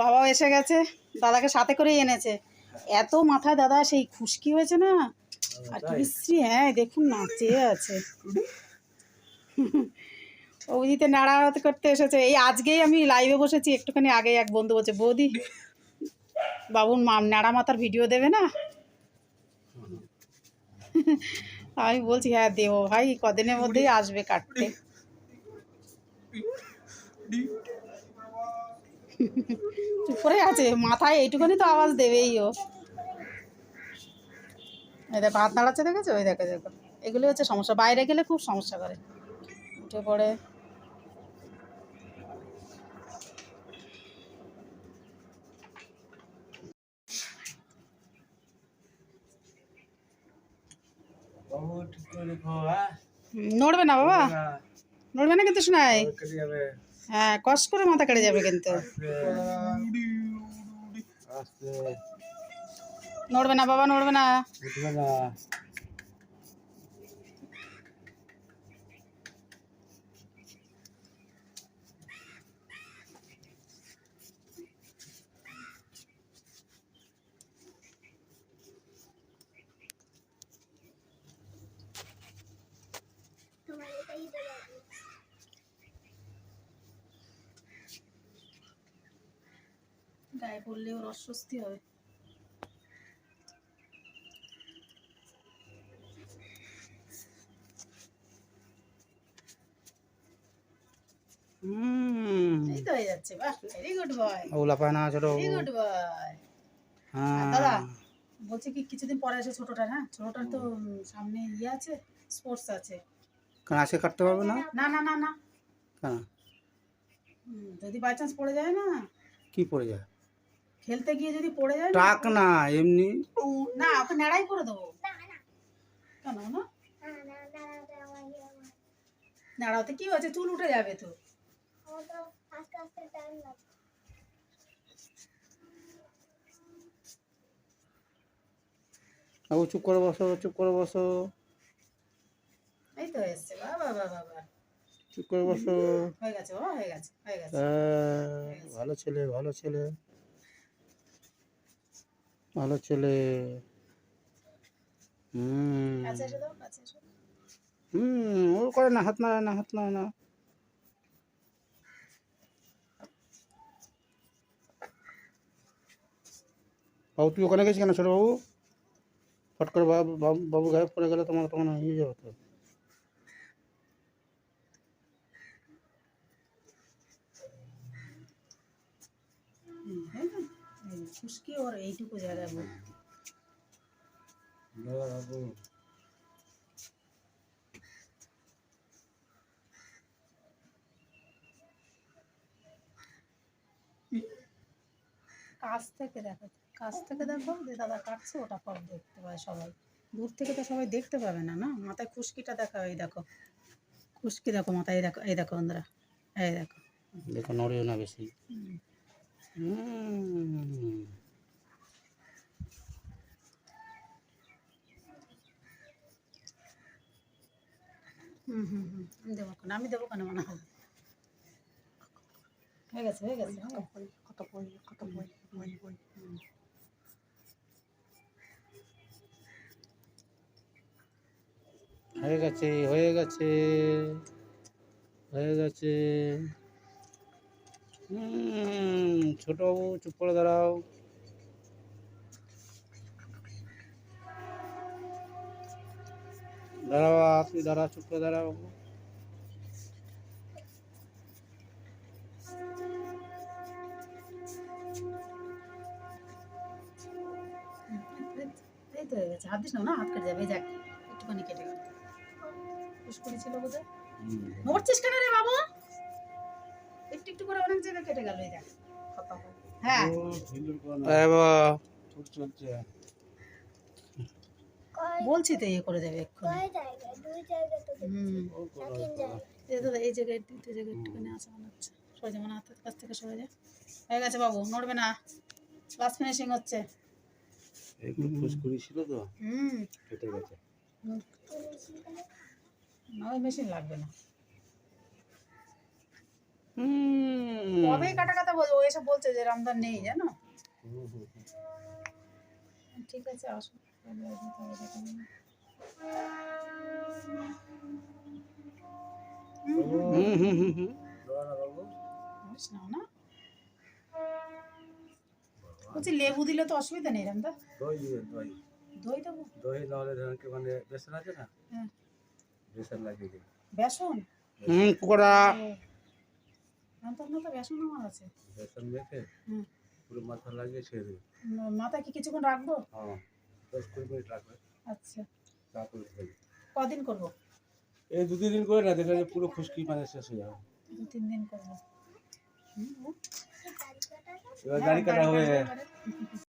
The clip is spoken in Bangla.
বাবাও এসে গেছে দাদাকে সাথে করেই এনেছে। এত মাথায় দাদা সেই খুশকি হয়েছে না? আর কি বিশ্রী হ্যাঁ দেখুন না চেয়ে আছে। অভিজিতে নাড়া করতে এসেছে। এই আজকেই আমি লাইভে বসেছি একটুখানি আগে এক বন্ধু বলছে বৌদি বাবুর মা নাড়া মাথার ভিডিও দেবে না? আমি বলছি হ্যাঁ দেবো ভাই কদিনের মধ্যেই আসবে কাটতে। চুপ করে আছে মাথায় এইটুখানি তো আওয়াজ দেবেই ও। এই দেখো হাত নাড়াচ্ছে দেখেছ? ওই দেখো দেখো। এগুলো হচ্ছে সমস্যা। বাইরে গেলে খুব সমস্যা করে। উঠে পড়ে। নড়বে না বাবা। নড়বে না কিন্তু যাবে। হ্যাঁ কষ্ট করে মাথা কেটে যাবে কিন্তু। নড়বে না বাবা নড়বে না উঠবে না গায়ে পড়লে ওর অস্বস্তি হবে। হয়ে বলছি কি কিছুদিন পরে এসে ছোটটার হ্যাঁ? ছোটটার তো সামনে ইয়ে আছে স্পোর্টস আছে। কেন আজকে কাটতে পারবে না? না না না না। যদি বাই চান্স পড়ে যায় না। কি পড়ে যায়? খেলতে গিয়ে যদি পড়ে যায় না টাক না এমনি। না ওকে নাড়াই করে দেবো। কেন না নাড়াতে কি হয়েছে? চুল উঠে যাবে তো। বাবু চুপ করে বসো চুপ করে বসো। এই তো এসছে। বাবা বাবা বাবা চুপ করে বসো। হয়ে গেছে বাবা হয়ে গেছে হয়ে গেছে। হ্যাঁ, ভালো ছেলে ভালো ছেলে। ভালো ছেলে। হুম। হুম ও করে না হাত না না হাত না না। বাবু তুই ওখানে গেছিস কেন ছোট বাবু? ফট করে বাবু বাবু- বাবু গায়েব করে গেলে তোমার তখন ইয়ে যাবে তো হুম, হ্যাঁ না? খুশকি ওর এইটুকু জায়গায় ভর্তি কাছ থেকে দেখো কাছ থেকে দেখো যে দাদা কাটছে ওটা পর দেখতে পায় সবাই। দূর থেকে তো সবাই দেখতে পাবে না না? মাথায় খুশকিটা দেখা এই দেখো। খুশকি দেখো মাথায় এই দেখো এই দেখো বন্ধুরা এই দেখো। দেখো নড়েও না বেশি। হুম। হুম হুম আমি দেবো কেন আমি দেবো কেন মনে হয়? হয়ে গেছে হয়ে গেছে কত বই কত বই বই বই। হয়ে গেছে হয়ে গেছে হয়ে গেছে। হুম। ছোট বাবু চুপ করে দাঁড়াও। দাঁড়াও আপনি দাঁড়া চুপ করে দাঁড়াও। এই তো হয়ে গেছে। হাত দিস না না হাত কেটে যাবে দেখ একটুখানি কেটে গেল। পুষ করেছিল কেন রে বাবু? একটু একটু করে অনেক জায়গায় কেটে গেল এই দেখ। হ্যাঁ। বলছি তো ইয়ে করে যাবে এক্ষুনি। হুম। এই এই জায়গায় দুটো জায়গায় একটুখানি আসা মনে হচ্ছে। সরে যা মানে হাতের কাছ থেকে সরে যা হয়ে গেছে বাবু নড়বে না। লাস্ট ফিনিশিং হচ্ছে। একটু ছিল তো? হুম। কেটে গেছে। না ওই মেশিন লাগবে না। কবেই কাটা কাটা বল ও এসে বলছে যে রমজান নেই জানো। ঠিক আছে আসো। বলছি লেবু দিলে তো অসুবিধা নেই রামদা। দই দই। দই দেবো? দই নাহলে মানে বেসন আছে না? হ্যাঁ। বেসন লাগিয়ে দিবে। বেসন? হুম পকোড়া। রামদার তো বেসন আমার আছে। বেসন মেখে পুরো মাথা লাগিয়ে ছেড়ে উম, মাথায় কি কিছুক্ষণ রাখব? হ্যাঁ দশ কুড়ি মিনিট রাখবে। আচ্ছা। তারপরে কদিন করব? এই দু তিন দিন করে না দেখবে যে পুরো খুশকি মানে শেষ হয়ে যাবে। দু তিন দিন করব। এবার গাড়ি কাটা হয়ে